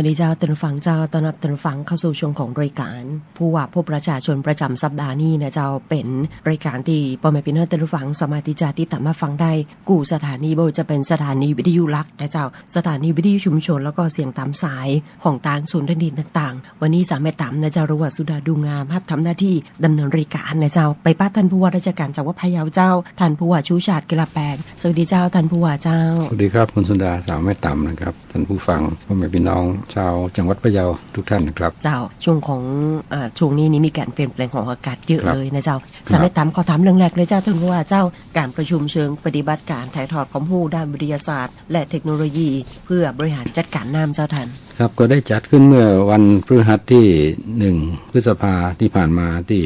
วัสดีเจ้าตนฟังเจ้าตอนรับตนฟังเข้าสู่ช่วงของรายการ ผู้ว่าผู้ประชาชนประจำสัปดาห์นี้นะเจ้าเป็นรายการที่ปอมพี่น้องตนฟังสามารถที่จะติตามมาฟังได้กูสถานีบ่จะเป็นสถานีวิทยุลักนะเจ้าสถานีวิทยุชุมชนแล้วก็เสียงตามสายของต่างศูนย์ดินต่าง ๆ วันนี้สามแม่ตามนะเจ้ารู้ว่าสุดาดูงามรับทำหน้าที่ดำเนินรายการนะเจ้าไปป้าท่านผู้ว่าราชการจังหวัดพะเยาเจ้าท่านผู้ว่าชูชาติกลาแปงสวัสดีเจ้าท่านผู้ว่าเจ้าสวัสดีครับคุณสุดาสาวแม่ต่ำนะครับท่านผู้ฟังพ่อแม่พี่น้องชาวจังหวัดพะเยาทุกท่านนะครับ เจ้าช่วงของอช่วงนี้นี้มีการเปลี่ยนแปลงของอากาศเยอะครับเลยนะเจ้าสำหรับตามขอถามเรื่องแรกเลยเจ้าท่านผู้ว่าเจ้าการประชุมเชิงปฏิบัติการถ่ายทอดความรู้ด้านวิทยาศาสตร์ และเทคโนโลยี เพื่อบริหารจัดการน้ำเจ้าท่านครับก็ได้จัดขึ้นเมื่อวันพฤหัสที่หนึ่งพฤษภาที่ผ่านมาที่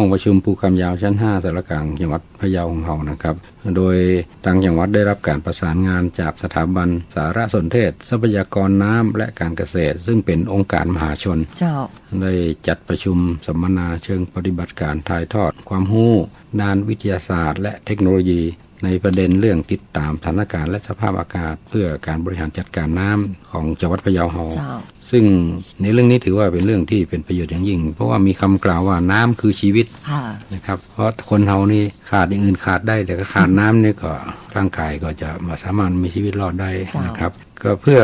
ห้องประชุมภูคำยาวชั้น 5สารกลางจังหวัดพะเยาของเรานะครับ โดยทางจังหวัดได้รับการประสานงานจากสถาบันสารสนเทศ ทรัพยากรน้ำและการเกษตร ซึ่งเป็นองค์การมหาชนเจ้าได้จัดประชุมสัมมนาเชิงปฏิบัติการถ่ายทอดความรู้ด้านวิทยาศาสตร์ และเทคโนโลยี ในประเด็นเรื่องติดตามสถานการณ์และสภาพอากาศ เพื่อการบริหารจัดการน้ำของจังหวัดพะเยาเฮาเจ้าซึ่งในเรื่องนี้ถือว่าเป็นเรื่องที่เป็นประโยชน์อย่างยิ่ง เพราะว่ามีคำกล่าวว่าน้ำคือชีวิตค่ะนะครับเพราะคนเฮานี่ขาดอย่างอื่นขาดได้ แต่ก็ขาดน้ำนี่ก็ร่างกายก็จะไม่สามารถมีชีวิตรอดได้จ้านนะครับ ก็เพื่อ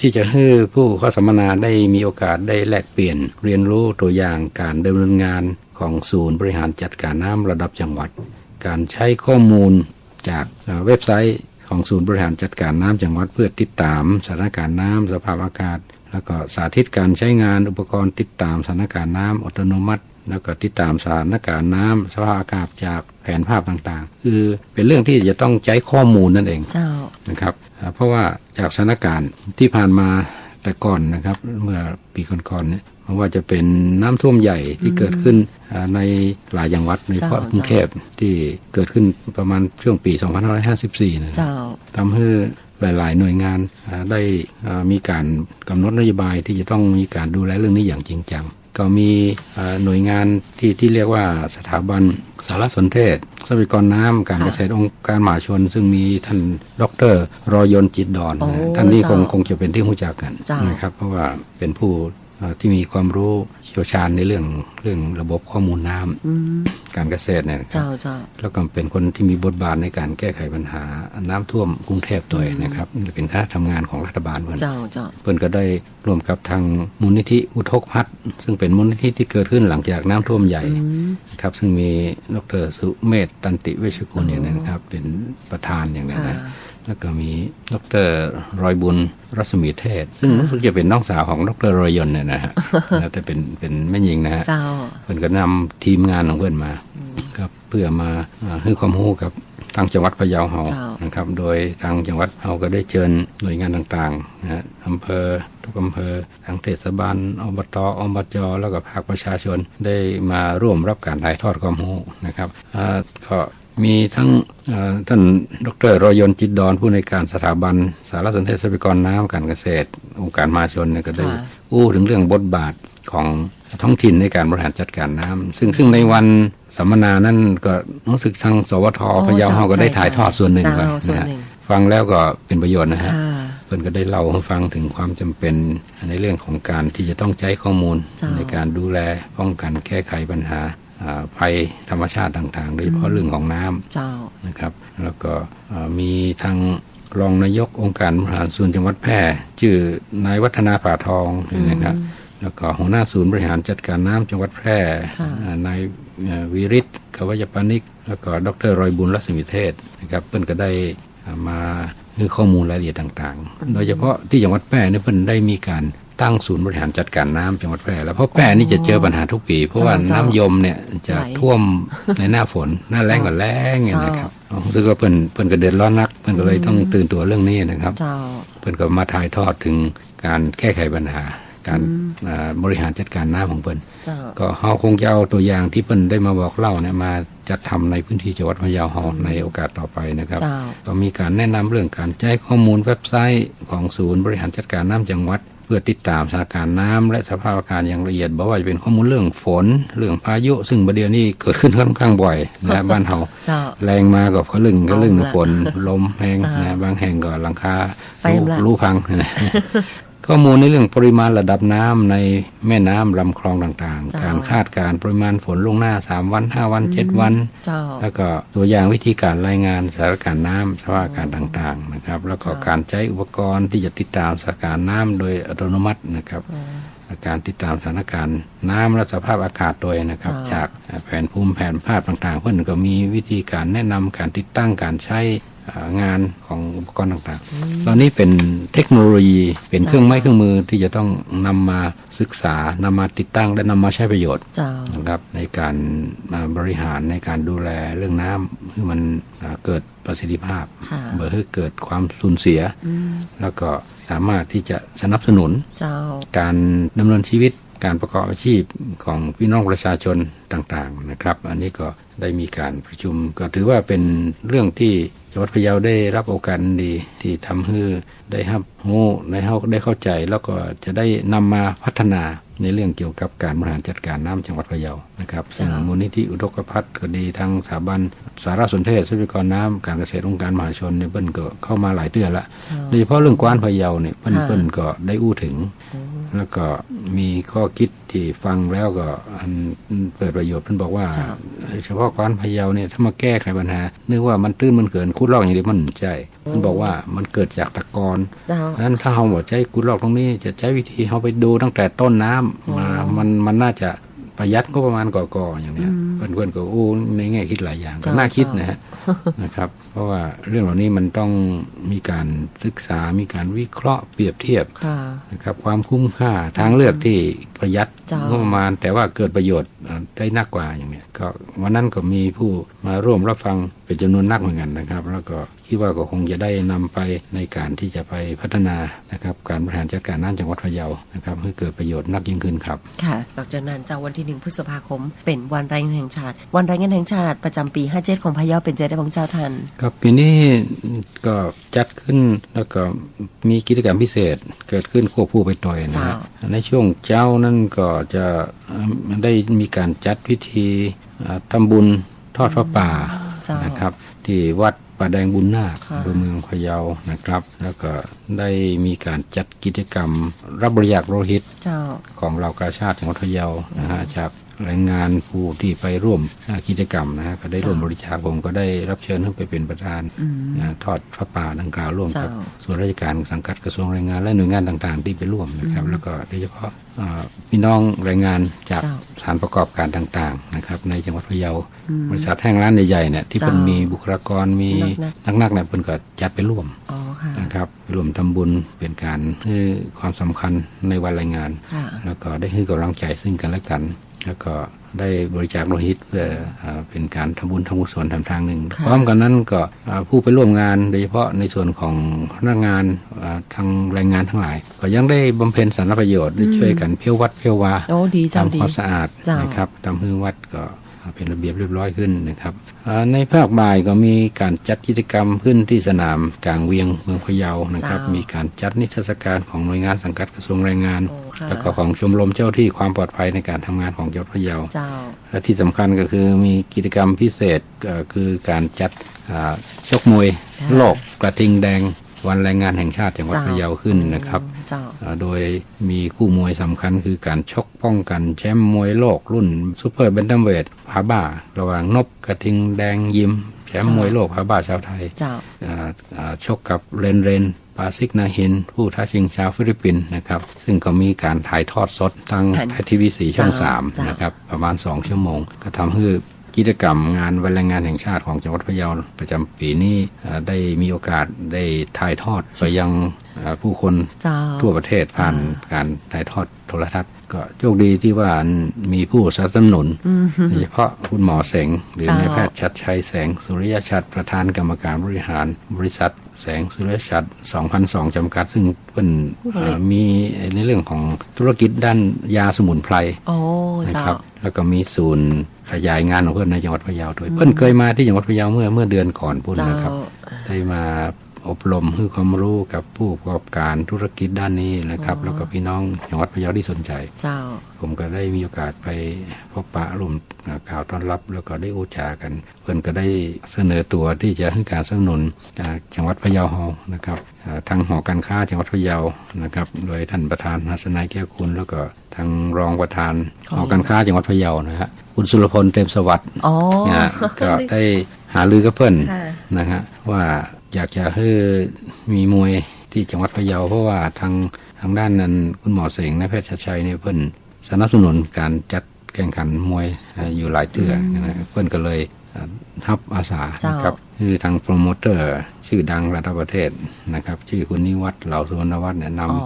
ที่จะให้ผู้เข้าสัมมนาได้มีโอกาสได้แลกเปลี่ยนเรียนรู้ตัวอย่างการดำเนินงานของศูนย์บริหารจัดการน้ำระดับจังหวัด การใช้ข้อมูล จากเอ่อเว็บไซต์ของศูนย์บริหารจัดการน้ำจังหวัดเพื่อติดตามสถานการณ์น้ำสภาพอากาศ แล้วก็สาธิตการใช้งานอุปกรณ์ติดตามสถานการณ์น้ำอัตโนมัติ แล้วก็ติดตามสถานการณ์น้ำสภาพอากาศจากแผนภาพต่างๆ คือเป็นเรื่องที่จะต้องใช้ข้อมูลนั่นเองเจ้านะครับอ่าเพราะว่าจากสถานการณ์ที่ผ่านมาแต่ก่อนนะครับ เมื่อปีก่อนๆเนี่ย ไม่ว่าจะเป็นน้ำท่วมใหญ่ที่เกิดขึ้นอ่าในหลายจังหวัดโดยเฉพาะเจ้ากรุงเทพที่เกิดขึ้นประมาณช่วงปี 2554นะเจ้าทำให้หลาย ๆ หน่วยงานอ่าได้อ่ามีการกำหนดนโยบายที่จะต้องมีการดูแลเรื่องนี้อย่างจริงจังก็มีอ่าหน่วยงานที่ที่เรียกว่าสถาบันสารสนเทศทรัพยากรน้ำการค่ะเกษตรองค์การมหาชน ซึ่งมีท่านดอกเตอรรอยนต์จิตดอนโอ้นะท่านนี้คงเจ้าคงจะเป็นที่รู้จักกันเจ้านนะครับ เพราะว่าเป็นผู้อ่า ที่มีความรู้เชี่ยวชาญในเรื่องเรื่องระบบข้อมูลน้ำอืมการเกษตรเนี่ยนะครับเจ้าเจ้าแล้วก็เป็นคนที่มีบทบาทในการแก้ไขปัญหาน้ำท่วมกรุงเทพด้วยนะครับเป็นคณะทำงานของรัฐบาลเพื่อนเจ้าเจ้าเพื่อนก็ได้ร่วมกับทางมูลนิธิอุทกพัฒน์ซึ่งเป็นมูลนิธิที่เกิดขึ้นหลังจากน้ำท่วมใหญ่นะครับซึ่งมีดรสุเมธตันติเวชกุลอย่างนั้นนะครับเป็นประธานอย่างนั้นนะค่ะ แล้วก็มีดรรอยบุญรัศมีเทศ ซึ่งรู้สึกจะเป็นน้องสาวของดรรอยยนต์เนี่ยนะฮะนะแต่เป็นเป็นแม่หญิงนะฮะเจ้าเพื่อนก็นำทีมงานของเพื่อนมาครับเพื่อมาอ่าให้ความรู้กับทางจังหวัดพะเยาเฮาเจ้านนะครับ โดยทางจังหวัดเฮาก็ได้เชิญหน่วยงานต่างๆนะฮะอำเภอทุกอำเภอทางเทศบาลอบตอบจแล้วก็ภาคประชาชนได้มาร่วมรับการถ่ายทอดความรู้นะครับอ่าก็ มีทั้งอ่าท่านดรรอยยนต์จิตดอนผู้ในวยการสถาบัน สารสนเทศทรัพยากรน้ำการเกษตร องค์การมหาชนเนี่ยก็ได้ค่ะอู้ถึงเรื่องบทบาทของท้องถิ่นในการบริหารจัดการน้ำซึ่งซึ่งในวันสัมมนานั้นก็รู้สึกทางสวทโอ้พะเยาจ้าเฮาก็ได้ใช่ถ่ายทอดส่วนหนึ่งจ้าไปส่วนนะฮะหนึ่งฟังแล้วก็เป็นประโยชน์นะฮะค่ะเพื่อนก็ได้เล่าให้ฟังถึงความจำเป็นในเรื่องของการที่จะต้องใช้ข้อมูลจ้าในการดูแลป้องกันแก้ไขปัญหาอ่า ภัยธรรมชาติต่างๆ โดยเฉพาะเรื่องของน้ำเจ้านะครับ แล้วก็เอ่อมีทางรองนายกองค์การบริหารส่วนจังหวัดแพร่ชื่อนายวัฒนาป่าทองนะครับแล้วก็หัวหน้าศูนย์บริหารจัดการน้ำจังหวัดแพร่ค่ะเอ่อนายเอ่อวิริศกวยปานิก แล้วก็ดรรอยบุญรัศมีเทศนะครับเพิ่นก็ได้เอ่อมาให้ข้อมูลรายละเอียดต่างๆ โดยเฉพาะที่จังหวัดแพร่เนี่ยเพิ่นได้มีการ ตั้งศูนย์บริหารจัดการน้ำจังหวัดแพร่แล้วเพราะแพร่นี่จะเจอปัญหาทุกปี เพราะว่าเจ้าน้ำยมเนี่ยจะไหลท่วมในหน้าฝนหน้าแรงก็แรงอย่างนี้นะครับซึ่งก็เพิ่นเพิ่นก็เดือดร้อนนัก เพิ่นก็เลยต้องตื่นตัวเรื่องนี้นะครับเจ้าเพิ่นก็มาถ่ายทอดถึงการแก้ไขปัญหา การอ่าบริหารจัดการน้ำของเพิ่นเจ้าก็เฮาคงจะเอาตัวอย่างที่เพิ่นได้มาบอกเล่าเนี่ยมาจัดทำในพื้นที่จังหวัดพะเยาเฮาในโอกาสต่อไปนะครับเจ้าก็มีการแนะนำเรื่องการใช้ข้อมูลเว็บไซต์ของศูนย์บริหารจัดการน้ำจังหวัดเพื่อติดตามสถานการณ์น้ำและสภาพอากาศอย่างละเอียดบอกว่าจะเป็นข้อมูลเรื่องฝน เรื่องพายุ ซึ่งประเดี๋ยวนี้เกิดขึ้นค่อนข้างบ่อยนะบ้านเฮาเจ้าแรงมากับเขาลึงก็ลึงเอาละฝนลมแห้งจ้านะบางแห่งก็หลังคาไปละรูพังก ข้อมูลในเรื่องปริมาณระดับน้ำในแม่น้ำลำคลองต่างเจ้าๆการคาดการณ์ปริมาณฝนลวงหน้า3วัน5วัน7วันเจ้าแล้วก็ตัวอย่างวิธีการรายงานสถานการณ์น้ำสภาพอากาศต่างๆนะครับ แล้วก็เจ้าการใช้อุปกรณ์ที่จะติดตามสถานการณ์น้ำโดยอัตโนมัตินะครับการติดตามสถานการณ์น้ำและสภาพอากาศโดยนะครับเจ้าจากแผนภูมิแผนภาพต่างๆ เพื่อนก็มีวิธีการแนะนำการติดตั้งการใช้อ่างานของอุปกรณ์ต่างๆ เหล่านี้เป็นเทคโนโลยี เป็นเครื่องไม้เครื่องมือที่จะต้องนำมาศึกษานำมาติดตั้งและนำมาใช้ประโยชน์เจ้านะครับในการมาบริหารในการดูแลเรื่องน้ำให้มันอ่าเกิดประสิทธิภาพค่ะเบอร์ให้เกิดความสูญเสีย แล้วก็สามารถที่จะสนับสนุนเจ้าการดำเนินชีวิต การประกอบอาชีพของพี่น้องประชาชนต่างๆนะครับ อันนี้ก็ได้มีการประชุม ก็ถือว่าเป็นเรื่องที่จังหวัดพะเยาได้รับโอกาสดีที่ทำให้ได้รับรู้ในเฮาได้เข้าใจ แล้วก็จะได้นำมาพัฒนาในเรื่องเกี่ยวกับการบริหารจัดการน้ำจังหวัดพะเยานะครับซึ่งมูลนิธิอุทกภัทรก็ดีทางสถาบันสารสนเทศทรัพยากรน้ำการเกษตรองค์การมหาชนเนี่ยเปิ้นก็เข้ามาหลายเตือนละโดยเฉพาะเรื่องกว้านพะเยาเนี่ยเปิ้นเปิ้นก็ได้อู้ถึง แล้วก็มีข้อคิดที่ฟังแล้วก็อันเปิดประโยชน์เพิ่นบอกว่าจ้ะเฉพาะกว้านพะเยาเนี่ยถ้ามาแก้ไขปัญหานึกว่ามันตื้นมันเกินคุดลอกอย่างเดียวมันไม่ใช่เพิ่นบอกว่ามันเกิดจากตะกอนเจ้าเพราะฉะนั้นถ้าเราบอกใช้กุดลอกตรงนี้ จะใช้วิธีเราไปดูตั้งแต่ต้นน้ำมามันมันน่าจะประหยัดก็ประมาณก่อๆอย่างเนี้ย เพื่อนเพื่อนๆก็โอ้ในแง่คิดหลายอย่างก็จ้ะน่าคิดจ้ะนะฮะนะครับ เพราะว่าเรื่องเหล่านี้มันต้องมีการศึกษา มีการวิเคราะห์เปรียบเทียบค่ะนะครับ ความคุ้มค่าทางเลือกที่ประหยัดจ้ะงบประมาณ แต่ว่าเกิดประโยชน์เอ่อได้นักกว่าอย่างเนี้ยก็วันนั้นก็มีผู้มาร่วมรับฟังเป็นจำนวนนักเหมือนกันนะครับ แล้วก็คิดว่าก็คงจะได้นำไปในการที่จะไปพัฒนานะครับ การบริหารจัดการน้ำจังหวัดพะเยานะครับให้เกิดประโยชน์นักยิ่งขึ้นครับค่ะต่อจากนั้นเจ้าวันที่หนึ่งพฤษภาคมเป็นวันแรงงานแห่งชาติ วันแรงงานแห่งชาติประจำปี57ของพะเยาเป็นใจได้ของเจ้าทันครับปีนี้ก็จัดขึ้นแล้วก็มีกิจกรรมพิเศษเกิดขึ้นควบคู่ไปต่อยนะฮะในช่วงเจ้านั้นก็จะเอ่อได้มีการจัดพิธีเอ่อทำบุญทอดพระป่าเจ้านนะครับที่วัดป่าแดงบุญนาคค่ะอำเภอเมืองพะเยานะครับ แล้วก็ได้มีการจัดกิจกรรม รับบริจาคโลหิตเจ้าของเรากาชาติจังหวัดพะเยานะฮะจาก แรงงานผู้ที่ไปร่วมอ่ากิจกรรมนะฮะก็ได้ร่วมบริจาคผมก็ได้รับเชิญให้ไปเป็นประธานอ่าทอดพระป่าดังกล่าวร่วมกับเจ้าส่วนราชการสังกัดกระทรวงแรงงานและหน่วยงานต่างๆ ที่ไปร่วมนะครับ แล้วก็โดยเฉพาะอ่าพี่น้องแรงงานจากเจ้าสถานประกอบการต่างๆนะครับในจังหวัดพะเยาบริษัทแห่งร้านใหญ่ๆเนี่ยที่เป็นเจ้ามีมีบุคลากรมีนันักๆเนี่ยเพิ่นก็จัดไปร่วมอ๋อค่ะนะครับไปร่วมทำบุญเป็นการให้ความสำคัญในวันแรงงานค่ะแล้วก็ได้ให้กำลังใจซึ่งกันและกัน แล้วก็ได้บริจาคโลหิตเพื่ออาเป็นการทำบุญทำกุศลทำทางหนึ่งค่ะพร้อมกันนั้นก็อ่าผู้ไปร่วมงานโดยเฉพาะในส่วนของพนักงานอ่าทางแรงงานทั้งหลาย ก็ยังได้บำเพ็ญสาธารณประโยชน์ได้ช่วยกันเพี้ยววัดเพี้ยววาโอ้ดีเจ้าดีทำความสะอาดเจ้านนะครับทำให้วัดก็เป็นระเบียบเรียบร้อยขึ้นนะครับอ่าในภาคบ่ายก็มีการจัดกิจกรรมขึ้นที่สนามกลางเวียงเมืองพะเยานะครับเจ้ามีมีการจัดนิทรรศการของหน่วยงานสังกัดกระทรวงแรงงานโอ้ค่ะ แล้วก็ของชมรมเจ้าที่ความปลอดภัยในการทำงานของจังหวัดพะเยาเจ้าและที่สำคัญก็คือมีกิจกรรมพิเศษก็คือการจัดอ่าชกมวยค่ะโลกกระทิงแดงวันแรงงานแห่งชาติจังหวัดพะเยาขึ้นนะครับเจ้าอ่าโดยมีคู่มวยสำคัญคือการชกป้องกันแชมป์มวยโลกรุ่นซูเปอร์เบนตัมเวทพาบ้า ระหว่างนบกระทิงแดงยิมแชมป์มวยโลกพาบ้าชาวไทยเจ้าอ่าอ่าชกกับเรนเรน ปาซิกนาฮิน ผู้ท้าชิงชาวฟิลิปปินส์นะครับ ซึ่งก็มีการถ่ายทอดสดทางแผ่นไทยทีวีสีช่องจ้าสามจ้านนะครับประมาณ 2 ชั่วโมง ก็ทำให้กิจกรรมงานวันแรงงานแห่งชาติของจังหวัดพะเยาประจำปีนี้อ่าได้มีโอกาสได้ถ่ายทอดไปยังอ่าผู้คนเจ้าทั่วประเทศผ่านการถ่ายทอดโทรทัศน์ก็โชคดีที่ว่ามีผู้สนับสนุนโดยเฉพาะคุณหมอแสงหรือเจ้านายแพทย์ชัดชัยแสงสุริยชัดประธานกรรมการบริหารบริษัท แสงสุริยชัด2002จำกัด ซึ่งเป็นเอ่อมีในเรื่องของธุรกิจด้านยาสมุนไพรโอ้นะเจ้าครับแล้วก็มีศูนย์ขยายงานของเพื่อนในจังหวัดพะเยาด้วยเพื่อนเคยมาที่จังหวัดพะเยาเมื่อเมื่อเดือนก่อนพุ่นเจ้านะครับ ได้มา อบรมให้ความรู้กับผู้ประกอบการธุรกิจด้านนี้นะครับ แล้วก็พี่น้องจังหวัดพะเยาที่สนใจ เจ้า ผมก็ได้มีโอกาสไปพบปะร่วมกล่าวต้อนรับ แล้วก็ได้อู้จากัน เพื่อนก็ได้เสนอตัวที่จะให้การสนับสนุนจากจังหวัดพะเยาเฮานะครับอ่าทางหอการค้าจังหวัดพะเยานะครับ โดยท่านประธานหัสนายแก้วคุณ แล้วก็ทางรองประธานหอการค้าจังหวัดพะเยานะฮะคุณสุรพลเต็มสวัสดิ์อ๋อนะก็ได้หาลือกับเพื่อนค่ะนะฮะว่า อยากจะให้มีมวยที่จังหวัดพะเยาเพราะว่าทางทางด้านนั้นคุณหมอเสงนายแพทย์ชัดชัยเนี่ยเพิ่นสนับสนุนการจัดแข่งขันมวยเอ่ออยู่หลายเตือนะเพิ่นก็เลยเอ่อรับอาสาเจ้านนะครับคือทางโปรโมเตอร์ชื่อดังระดับประเทศนะครับ ชื่อคุณนิวัฒน์เหล่าสุวรรณวัฒน์เนี่ยนำอ๋อ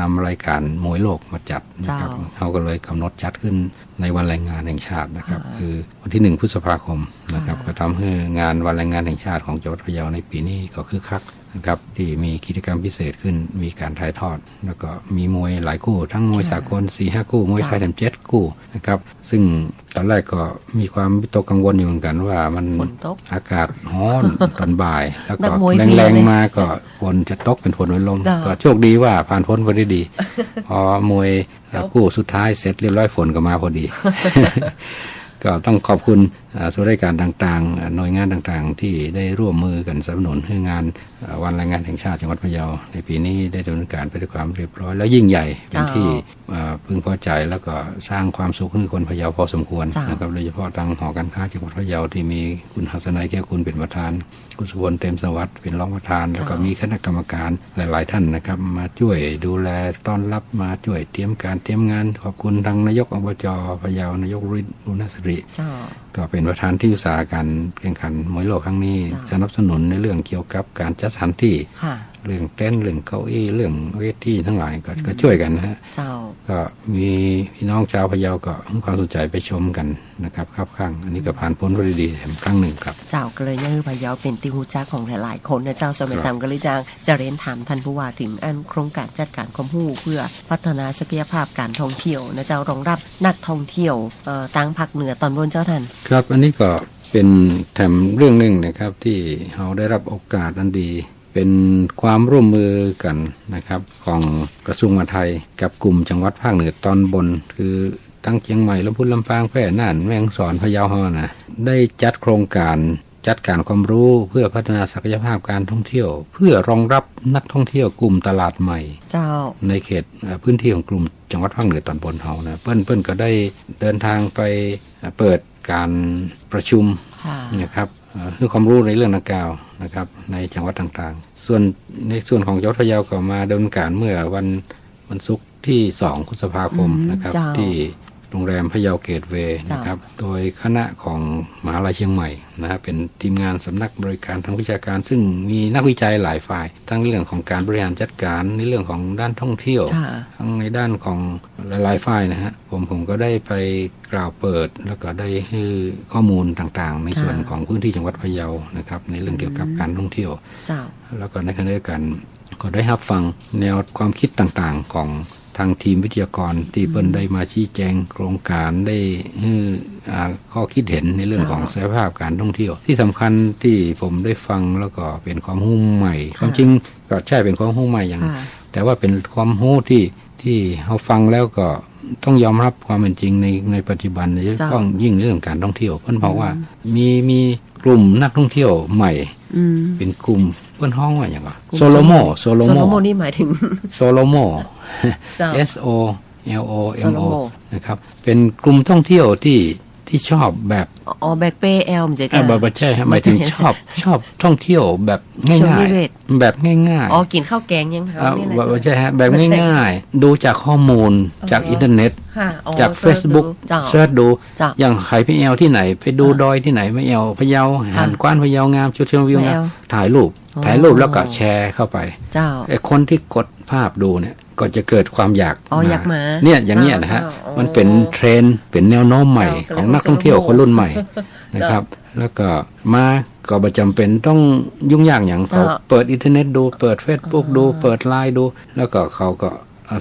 นำรายการมวยโลกมาจัดนะครับเจ้าเขาก็เลยกำหนดจัดขึ้นในวันแรงงานแห่งชาตินะครับ คือวันที่หนึ่งพฤษภาคมนะครับ ก็ทำให้งานวันแรงงานแห่งชาติของจังหวัดพะเยาในปีนี้ก็คึกคัก นะครับที่มีกิจกรรมพิเศษขึ้นมีการถ่ายทอด แล้วก็มีมวยหลายคู่ ทั้งมวยสากลสี่ห้าคู่ มวยไทยแถมเจ็ดคู่นะครับซึ่งตอนแรกก็มีความวิตกกังวลอยู่เหมือนกันว่ามันฝนตกอากาศร้อนตอนบ่าย แล้วนัก็กมวยแดีรงเลยๆมาก็ฝนจะตกเป็นฝนเป็นลมจ้ะก็โชคดีว่าผ่านพ้นไปได้ดี พอมวยคู่สุดท้ายเสร็จเรียบร้อยฝนก็มาพอดี ก็ต้องขอบคุณอ่า ส่วนราชการต่างๆอ่าหน่วยงานต่างๆ ที่ได้ร่วมมือกันสนับสนุนให้งานอ่าวันแรงงานแห่งชาติจังหวัดพะเยาในปีนี้ได้ดำเนินการไปด้วยความเรียบร้อย และยิ่งใหญ่เป็นเจ้าที่อ่าพึงพอใจแล้วก็สร้างความสุขให้คนพะเยาพอสมควรเจ้านนะครับโดยเฉพาะทางหอการค้าจังหวัดพะเยาที่มีคุณหัสนัยแก้วคุณเป็นประธาน คุณสุวรรณเต็มสวัสดิ์เป็นรองประธาน แล้วก็มีคณะกรรมการหลาย ๆ ท่านนะครับ มาช่วยดูแลต้อนรับมาช่วยเตรียมการเตรียมงาน ขอบคุณทางนายกอบจพะเยานายกฤทธิ์รุณสริเจ้า ก็เป็นประธานที่อุตสาหการแข่งขันมวยโลกครั้งนี้จ้ะสนับสนุนในเรื่องเกี่ยวกับการจัดสถานที่ค่ะ เรื่องเต้นท์เรื่องเก้าอี้เรื่องเวทีทั้งหลายก็ก็ช่วยกันนะฮะเจ้าก็มีพี่น้องชาวพะเยาก็ให้ความสนใจไปชมกันนะครับครับข้าง อันนี้ก็ผ่านพ้นไปด้วยดีแถมครั้งหนึ่งครับ เจ้าก็เลยยังคือพะเยาเป็นติหูจักของหลายๆ คนนะเจ้าสมัยตามก็เลยจางจะเรียนถามท่านผู้ว่าถึงอันโครงการจัดการความรู้เพื่อพัฒนาศักยภาพการท่องเที่ยวนะเจ้ารองรับนักท่องเที่ยวเอ่อตั้งภาคเหนือตอนบนเจ้าท่านครับ อันนี้ก็เป็นแถมเรื่องหนึ่งนะครับที่เราได้รับโอกาสอันดี เป็นความร่วมมือกันนะครับ ของกระทรวงมหาดไทย กับกลุ่มจังหวัดภาคเหนือตอนบน คือตั้งเชียงใหม่ลำพูนลำปางแพร่น่านแม่ฮ่องสอนพะเยาฮอนะได้จัดโครงการจัดการความรู้เพื่อพัฒนาศักยภาพการท่องเที่ยว เพื่อรองรับนักท่องเที่ยวกลุ่มตลาดใหม่ เจ้า ในเขตเอ่อพื้นที่ของกลุ่มจังหวัดภาคเหนือตอนบนเฮานะเปิ้นเปิ้นก็ได้เดินทางไปเอ่อเปิดการประชุมค่ะนะครับ เอ่อให้ความรู้ในเรื่องดังกล่าวนะครับ ในจังหวัดต่างๆ ส่วนในส่วนของจังหวัดพะเยาก็มาดำเนินการเมื่อวันวันศุกร์ที่2พฤษภาคมอืมนะครับเจ้าที่ โรงแรมพะเยาเกตเวย์เจ้านนะครับ โดยคณะของมหาลัยเชียงใหม่นะฮะเป็นทีมงานสำนักบริการทางวิชาการ ซึ่งมีนักวิจัยหลายฝ่าย ทั้งเรื่องของการบริหารจัดการในเรื่องของด้านท่องเที่ยวค่ะทั้งในด้านของหลายๆฝ่ายนะฮะผมผมก็ได้ไปกล่าวเปิด แล้วก็ได้ให้ข้อมูลต่างๆ ในส่วนค่ะของพื้นที่จังหวัดพะเยานะครับ ในเรื่องเกี่ยวกับการท่องเที่ยวเจ้าแล้วก็ในขณะเดียวกันก็ได้รับฟังแนวความคิดต่างๆของ ทางทีมวิทยากรที่เปิ้นได้มาชี้แจงโครงการได้ให้อ่าข้อคิดเห็นในเรื่องจ้าของศักยภาพการท่องเที่ยว ที่สำคัญที่ผมได้ฟังแล้วก็เป็นความรู้ใหม่ ความจริงก็ใช่เป็นความรู้ใหม่อย่างค่ะแต่ว่าเป็นความรู้ที่ที่เราฟังแล้วก็ต้องยอมรับความเป็นจริงในในปัจจุบันโดยเฉเจ้าพาะยิ่งเรื่องการท่องเที่ยว เพื่อนบอกว่ามีมีกลุ่มนักท่องเที่ยวใหม่อืมเป็นกลุ่ม เพื่อนห้องว่าอย่างไรกลุ่มโซโลโมโซโลโซโมโลโมนี่หมายถึงโซโลโมเจ้า S O L O M O Solomo นะครับ เป็นกลุ่มท่องเที่ยวที่ ที่ชอบแบบอ๋อแบกเป้แอลมเจ๊อ่าค่ะบใช่ฮะหมายถึงไม่ใช่ชอบชอบท่องเที่ยวแบบง่ชมานิยเวศๆแบบง่ายๆอ๋อกินข้าวแกงยังคะอ่านี่นะว่าเจ้าใช่ฮะแบบไม่ใช่ง่ายๆ ดูจากข้อมูลจากอินเทอร์เน็ตค่ะอ๋อจากเสิร์ชดู Facebook เจ้าเสิร์ชดูจ้ะอย่างไข่พี่แอลที่ไหน ไปดูดอยที่ไหนไม่แอลพะเยาหานกว้านพะเยางามจุดชมวิวงามไม่แอลถ่ายรูปอ๋อถ่ายรูปแล้วก็แชร์เข้าไปเจ้าไอ้คนที่กดภาพดูเนี่ย ก็จะเกิดความอยากอ๋ออยากมาเนี่ยอย่างเงี้ยนะฮะเจ้าอ๋อมันเป็นเทรนด์เป็นแนวโน้มใหม่เจ้าของนักท่องเที่ยวก็เลยคนรุ่นใหม่นะครับ แล้วก็มาก็ประจำเป็นต้องยุ่งยากอย่างเขาเจ้าเปิดอินเทอร์เน็ตดูเปิด Facebook ดู เปิดไลน์ดู แล้วก็เขาก็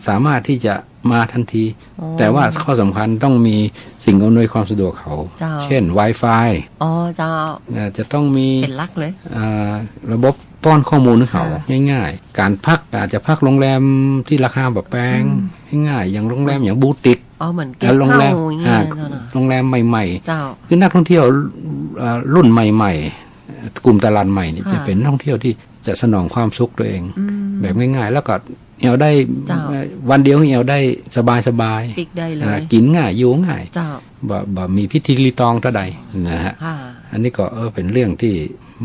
สามารถที่จะมาทันทีอ๋อแต่ว่าข้อสำคัญต้องมีสิ่งอำนวยความสะดวกเขาเจ้าเช่น Wi-Fi อ๋อเจ้าเอ่อจะต้องมีเป็นลักเลยอ่าระบบ ป้อนข้อมูลให้เขาง่าย ๆ การพักอาจจะพักโรงแรมที่ราคาแบบแพงง่ายๆอย่างโรงแรมอย่างบูติกอ๋อเหมือนเกแล้สวโรงเฮาแรมอย่างเงี้อ่ายเจ้าเนาะโรงแรมใหม่เจ้าๆคือนักท่องเที่ยวเอ่อรุ่นใหม่ ๆ กลุ่มตลาดใหม่เนี่ยค่ะจะเป็นนักท่องเที่ยวที่จะสนองความสุขตัวเองอืมแบบง่าย ๆ แล้วก็เอวได้เจ้าวันเดียวเอวได้สบายสบายๆปิกได้เลอ่ายกินง่ายอยู่ง่ายเจ้าบ่บ่มีพิธีรีตองเท่าใดนะฮะค่ะอันนี้ก็เออเป็นเรื่องที่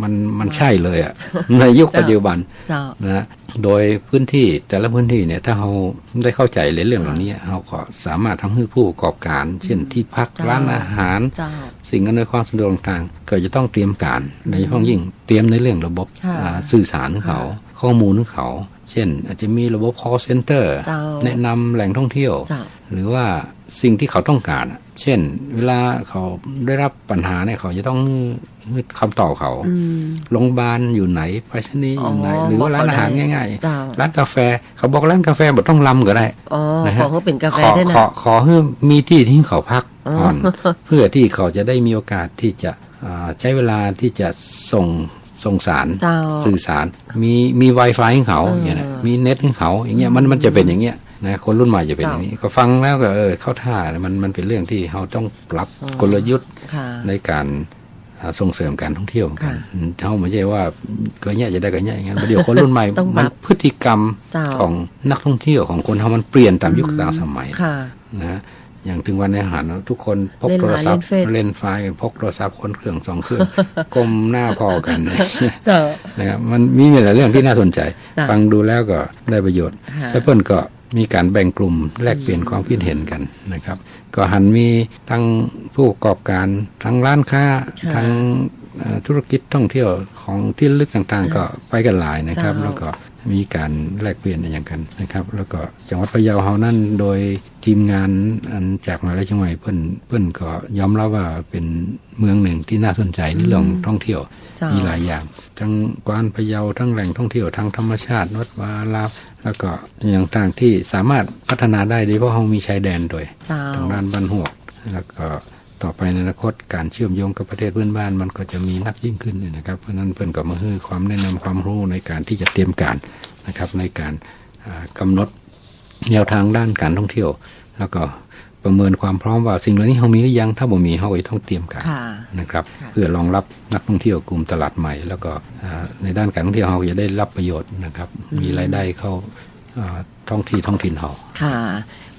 มันมันใช่เลยอะในยุคเจ้าปัจจุบันเจ้านะฮะโดยพื้นที่แต่ละพื้นที่เนี่ยถ้าเราได้เข้าใจในเรื่องเหล่านี้เราก็สามารถทำให้ผู้ประกอบการ เช่นที่พักเจ้าร้านอาหารเจ้าสิ่งอำนวยความสะดวกต่างๆก็จะต้องเตรียมการในห้องยิ่งเตรียมในเรื่องระบบค่ะอ่าสื่อสารของเขา ข้อมูลของเขา เช่น อาจจะมีระบบ call center เจ้าแนะนำแหล่งท่องเที่ยวเจ้าหรือว่า สิ่งที่เขาต้องการอะเช่น เวลาเขาได้รับปัญหาเนี่ยเขาจะต้องให้คำตอบเขาอืมโรงพยาบาลอยู่ไหนไปรษณีย์อยู่ไหนอ๋อหรือว่าร้านอาหารบอกเขาได้ง่ายเจ้าๆร้านกาแฟ เขาบอกร้านกาแฟบอกต้องลำก็ได้อ๋อนะขฮะอเขาเป็นกาแฟขอด้วยนะขอขอให้มีที่ที่เขาพักอ๋อผ่อนเพื่อที่เขาจะได้มีโอกาสที่จะอ่าใช้เวลาที่จะส่งส่งสารเจ้าสื่อสาร มีมี Wi-Fi ให้เขาเอออย่างเงี้ยนะมีเน็ตให้เขาอย่างเงี้ยมันมันจะเป็นอย่างเงี้ย นะคนรุ่นใหม่จะเป็นอย่างนี้ ก็ฟังแล้วก็เออเข้าท่ามันมันเป็นเรื่องที่เขาต้องปรับกลยุทธ์ค่ะในการอ่าส่งเสริมการท่องเที่ยวเหมือนกันค่ะอืมเขาไม่ใช่ว่าเกิดเนี่ยจะได้เกิดเนี่ยอย่างนั้นเดี๋ยวคนรุ่นใหม่ต้องปรับมันพฤติกรรมเจ้าของนักท่องเที่ยวของคนเขามันเปลี่ยนตามยุคตามสมัยค่ะนะฮะอย่างถึงวันในอาหารทุกคนพกเล่นโทรศัพท์ไลน์เล่นเฟซเล่นไฟล์พกโทรศัพท์คนเครื่องสองเครื่องก้มหน้าพอกันนะเจ้านะครับมันมีหลายเรื่องที่น่าสนใจจ้ะฟังดูแล้วก็ได้ประโยชน์ค่ะแล้วเพิ่นก็ มีการแบ่งกลุ่มแลกเปลี่ยนความคิดเห็นกันนะครับ ก็หันมีทั้งผู้ประกอบการทั้งร้านค้าค่ะทั้งเอ่อธุรกิจท่องเที่ยวของที่ระลึกต่างๆ ก็ไปกันหลายนะครับเจ้าแล้วก็มีการแลกเปลี่ยนอย่างกันนะครับ แล้วก็จังหวัดพะเยาเฮานั่นโดยทีมงานอันจากมหาวิทยาลัยเชียงใหม่เพิ่นเพิ่นก็ยอมรับว่าเป็นเมืองหนึ่งที่น่าสนใจในเรื่องท่องเที่ยวเจ้ามีหลายอย่าง ทั้งกวานพะเยาทั้งแหล่งท่องเที่ยวทั้งธรรมชาติวัดวาลาบ แล้วก็อย่างต่างที่สามารถพัฒนาได้โดยเพราะเรามีชายแดนด้วยเจ้าทางด้านบ้านหวกแล้วก็ต่อไปในอนาคตการเชื่อมโยงกับประเทศเพื่อนบ้านมันก็จะมีนักยิ่งขึ้นเนี่ยนะครับเพราะฉะนั้นเพื่อนก็มาให้ความแนะนำความรู้ในการที่จะเตรียมการนะครับในการอ่ากำหนดแนวทางด้านการท่องเที่ยว แล้วก็ ประเมินความพร้อมว่าสิ่งเหล่านี้เรามีหรือยัง ถ้าบ่มีเราก็จะต้องเตรียมการค่ะนะครับค่ะเพื่อรองรับนักท่องเที่ยวกลุ่มตลาดใหม่ แล้วก็อ่าในด้านการท่องเที่ยวเราจะได้รับประโยชน์นะครับ มีรายได้เข้าอ่าท้องที่ท้องถิ่นเราค่ะ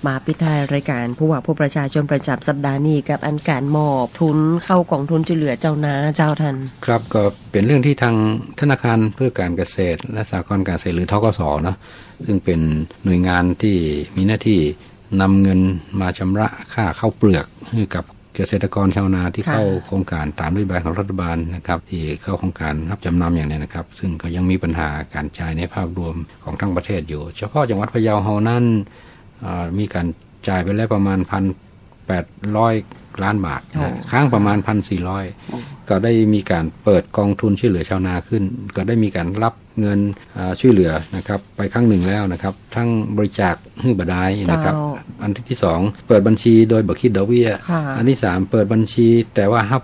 มาปิดท้ายรายการผู้ว่าผู้ประชาชนประจำสัปดาห์นี้กับอันการมอบทุนเข้ากองทุนช่วยเหลือเจ้านาเจ้าทัน ครับก็เป็นเรื่องที่ทางธนาคารเพื่อการเกษตร และสหกรณ์การเกษตรหรือทกสนะซึ่งเป็นหน่วยงานที่มีหน้าที่ นำเงินมาชำระค่าข้าวเปลือกให้กับเกษตรกรชาวนาที่ค่ะเข้าโครงการตามนโยบายของรัฐบาลนะครับที่เข้าโครงการรับจำนำอย่างนี้นะครับ ซึ่งก็ยังมีปัญหาการจ่ายในภาพรวมของทั้งประเทศอยู่ เฉพาะจังหวัดพะเยาเฮานั้นอ่ามีการจ่ายไปแล้วประมาณพันแปดร้อยล้านบาทนะค้างประมาณพันสี่ร้อยก็ได้มีการเปิดกองทุนช่วยเหลือชาวนาขึ้น ก็ได้มีการรับ เงินอ่าช่วยเหลือนะครับไปครั้งหนึ่งแล้วนะครับ ทั้งบริจาคให้บดายนะครับเจ้าอันที่สองเปิดบัญชีโดยบักคิดดอกเบี้ยค่ะอันที่สามเปิดบัญชีแต่ว่าฮับ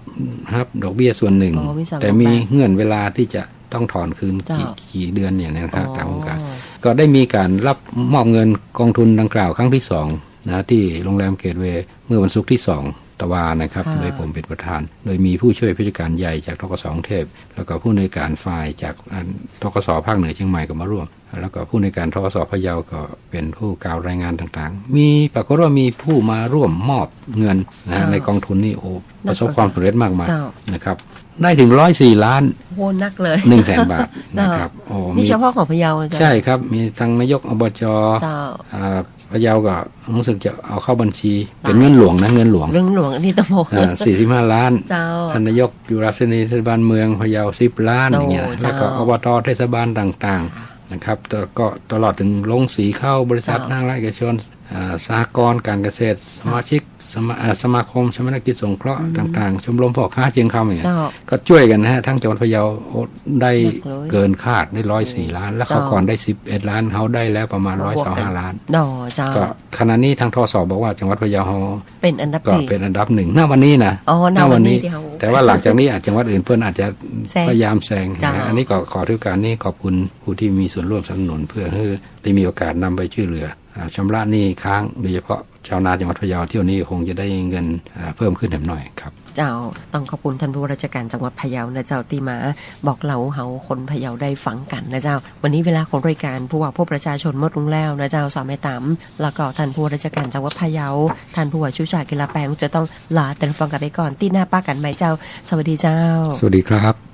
ฮับดอกเบี้ยส่วนหนึ่งอ๋อมีสามแต่รูปมีแบบเงื่อนเวลาที่จะต้องถอนคืนเจ้ากี่กี่เดือนอย่างนี้นะครับตามโครงการอ๋อก็ได้มีการรับมอบเงินกองทุนดังกล่าวครั้งที่สองนะที่โรงแรมเกตเวย์เมื่อวันศุกร์ที่สอง ตะวานะครับค่ะโดยผมเป็นประธาน โดยมีผู้ช่วยผู้จัดการใหญ่จากทกศกรุงเทพ แล้วก็ผู้ในวยการฝ่ายจากอันทกศภาคเหนือเชียงใหม่ก็มาร่วม แล้วก็ผู้ในวยการทกศพะเยาก็เป็นผู้กล่าวรายงานต่างๆ มีปรากฏว่ามีผู้มาร่วมมอบเงินนะเจ้าในกองทุนนี่โอ้ประสบความสำเร็จมากมายเจ้านะครับได้ถึงร้อยสี่ล้านโหนักเลยหนึ่งแสนบาทนะครับโอ้นี่มีเฉพาะของพะเยาเจ้าใช่ครับ มีทางนายกอบจเจ้าอ่า พะเยาก็รู้สึกจะเอาเข้าบัญชี เป็นเงินหลวงนะเงินหลวงเรื่องหลวงอันนี้ต้องบอกสี่สิบห้าล้านเจ้าท่านนายกอยู่ราชนีเทศบาลเมืองพะเยาสิบล้านโอ้อย่างเงี้ยเจ้าแล้วก็อบตเทศบาลต่าง ๆนะครับแล้วก็ตลอดถึงลงสีเข้าบริษัทเจ้าห้างไร่เอกชนอ่าสหกรณ์การเกษตรสมาชิก สมาอ่าสมาคมชมรกิจสงเคราะห์ต่างๆ ชมรมพ่อค้าเชียงคำอย่างเงี้ยเจ้าก็ช่วยกันนะฮะ ทั้งจังหวัดพะเยาโอ้ได้หลักร้อยเกินคาดได้ร้อยสี่ล้าน แล้วเขาเจ้าก่อนได้สิบเอ็ดล้านเขาได้แล้วประมาณร้อยสองห้าล้านดอเจ้าก็ขณะนี้ทางทศบอกว่าจังหวัดพะเยาเขาเป็นอันดับก็ที่เป็นอันดับหนึ่งณวันนี้นะอ๋อณวันนี้ที่เขาแต่ว่าหลังจากนี้อาจจังหวัดอื่นเพื่อนอาจจะแซงพยายามแซงจ้านะอันนี้ก็ขอทุกการนี้ขอบคุณผู้ที่มีส่วนร่วมสนับสนุนเพื่อให้ได้มีโอกาสนำไปช่วยเหลืออ่าชำระหนี้ค้างโดยเฉพาะ ชาวนาจังหวัดพะเยาเที่ยวนี้คงจะได้เงินอ่าเพิ่มขึ้นหน่อยครับ เจ้าต้องขอบคุณท่านผู้ว่าราชการจังหวัดพะเยานะเจ้าตีมาบอกเราเฮาคนพะเยาได้ฟังกันนะเจ้า วันนี้เวลาของรายการผู้ว่าพบประชาชนหมดลงแล้วนะเจ้าสาวแม่ตำแล้วก็ท่านผู้ว่าราชการจังหวัดพะเยาท่านผู้ว่าชูชาติกีฬาแปลงจะต้องลาแต่ฟังกันไปก่อนตีหน้าป้ากันไหมเจ้า สวัสดีเจ้า สวัสดีครับ